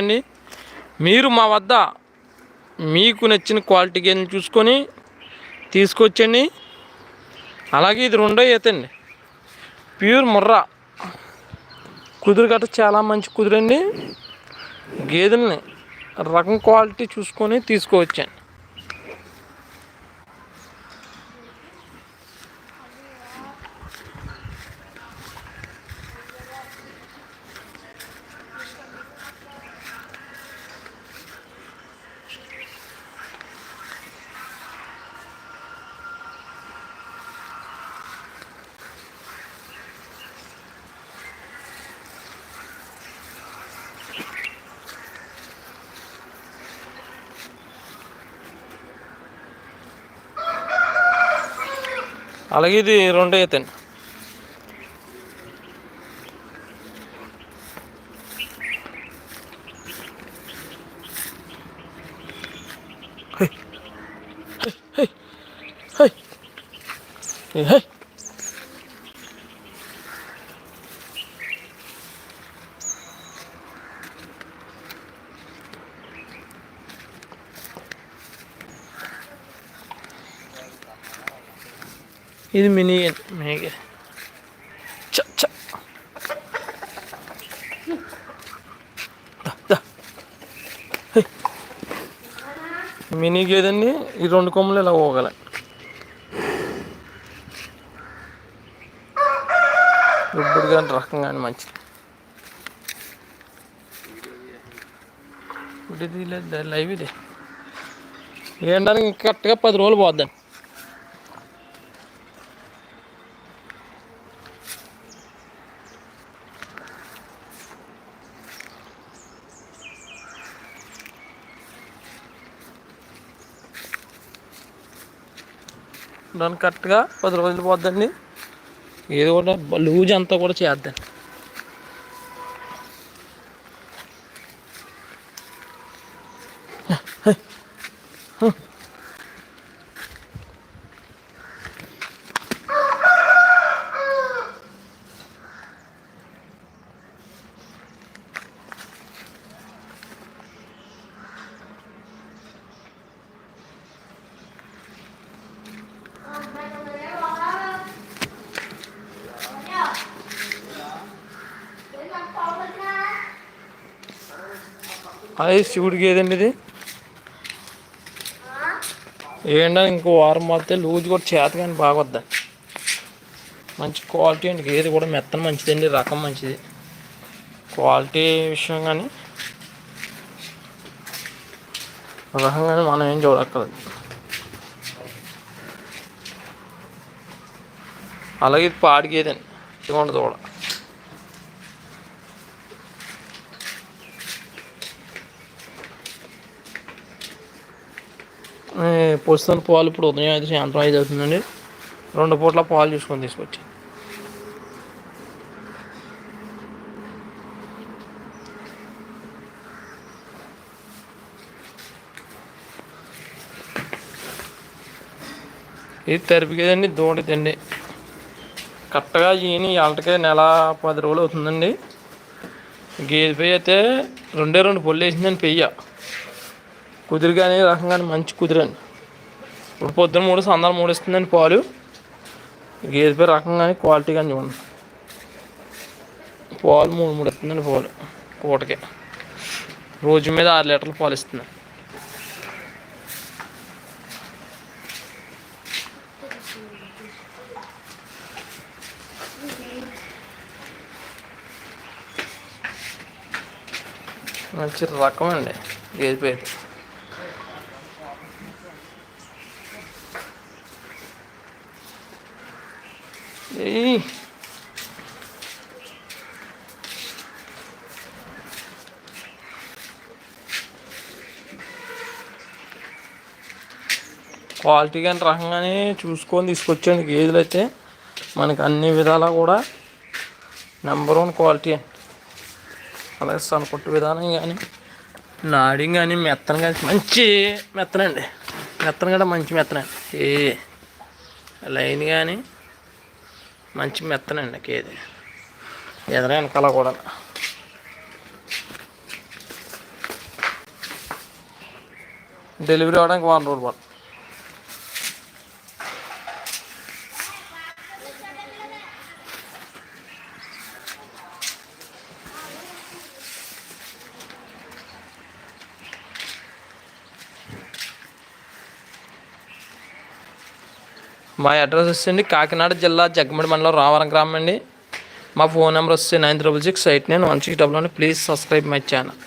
అండి మీరు మా వద్ద మీకు నచ్చిన క్వాలిటీ గేదెలు చూసుకొని తీసుకొచ్చండి. అలాగే ఇది రెండో ఈతండి. ప్యూర్ ముర్రా. కుదురు గట్ట చాలా మంచి కుదురండి. గేదెల్ని రకం క్వాలిటీ చూసుకొని తీసుకోవచ్చండి. అలాగే ఇది రెండో ఈత అండి హై. హై. హై. హై. ఇది మినీ మేఘ చ చ. మినీ గేదండి ఈ రెండు కొమ్మలు ఇలా పోగల. ఇప్పుడు కానీ రకం కానీ మంచిది. ఇప్పుడు ఇది లేదు లైవ్ ఇది? ఏంటానికి కరెక్ట్గా పది రోజులు పోద్దండి. దాన్ని కరెక్ట్గా పది రోజులు పోద్దండి. ఏది కూడా లూజ్ అంతా కూడా చేద్దాం. అది శివుడికి ఏదండి ఇది? ఏంటంటే ఇంకో వారం పోతే లూజ్ కూడా చేత కానీ బాగొద్దా మంచి క్వాలిటీ అండి. గేది కూడా మెత్తన మంచిదండి. రకం మంచిది. క్వాలిటీ విషయం కానీ రకం కానీ మనం ఏం చూడక్కర్లేదు. అలాగే ఇది పాడి గేదండి ఇది ఉండదు కూడా పొస్తున్న పాలు ఇప్పుడు ఉదయం అయితే సాయంత్రం ఐదు అవుతుందండి. రెండు పూట్ల పాలు చూసుకొని తీసుకొచ్చి. ఇది తెరిపికేదండి దూడదండి కరెక్ట్గా ఈయన వాళ్ళకే నెల పది రోజులు అవుతుందండి. గేదె పెయ్యి అయితే రెండే రెండు పొల్లు వేసిందని పెయ్య కుదురు కానీ రకం కానీ మంచి కుదురండి ఇప్పుడు పొద్దున మూడు సందాలు మూడు ఇస్తుందండి పాలు. గేదె పేరు రకం కానీ క్వాలిటీ కానీ చూడండి. పాలు మూడు మూడు ఇస్తుందండి పాలు. పూటకి. రోజు మీద ఆరు లీటర్లు పాలు ఇస్తుంది మంచి రకం అండి గేదె పేరు క్వాలిటీ కానీ రకంగానే చూసుకొని తీసుకొచ్చాను గేదెలు అయితే. మనకి అన్ని విధాలా కూడా నెంబర్ వన్ క్వాలిటీ అండి అలాగే సనకొట్టు విధానం కానీ నాడింగ్ కానీ మెత్తన కానీ మంచి మెత్తనండి. మెత్తన కూడా మంచి మెత్తనండి ఏ. లైన్ కానీ మంచి మెత్తనండి కేది ఎదురు వెనకాల కూడా. డెలివరీ అవ్వడానికి వన్ రోజులు పడుతుంది. మా అడ్రస్ వచ్చేసి కాకినాడ జిల్లా జగ్గమడి మండలం రావరం గ్రామం అండి. మా ఫోన్ నెంబర్ వచ్చి nine triple six eight nine one six double one. Please subscribe my channel.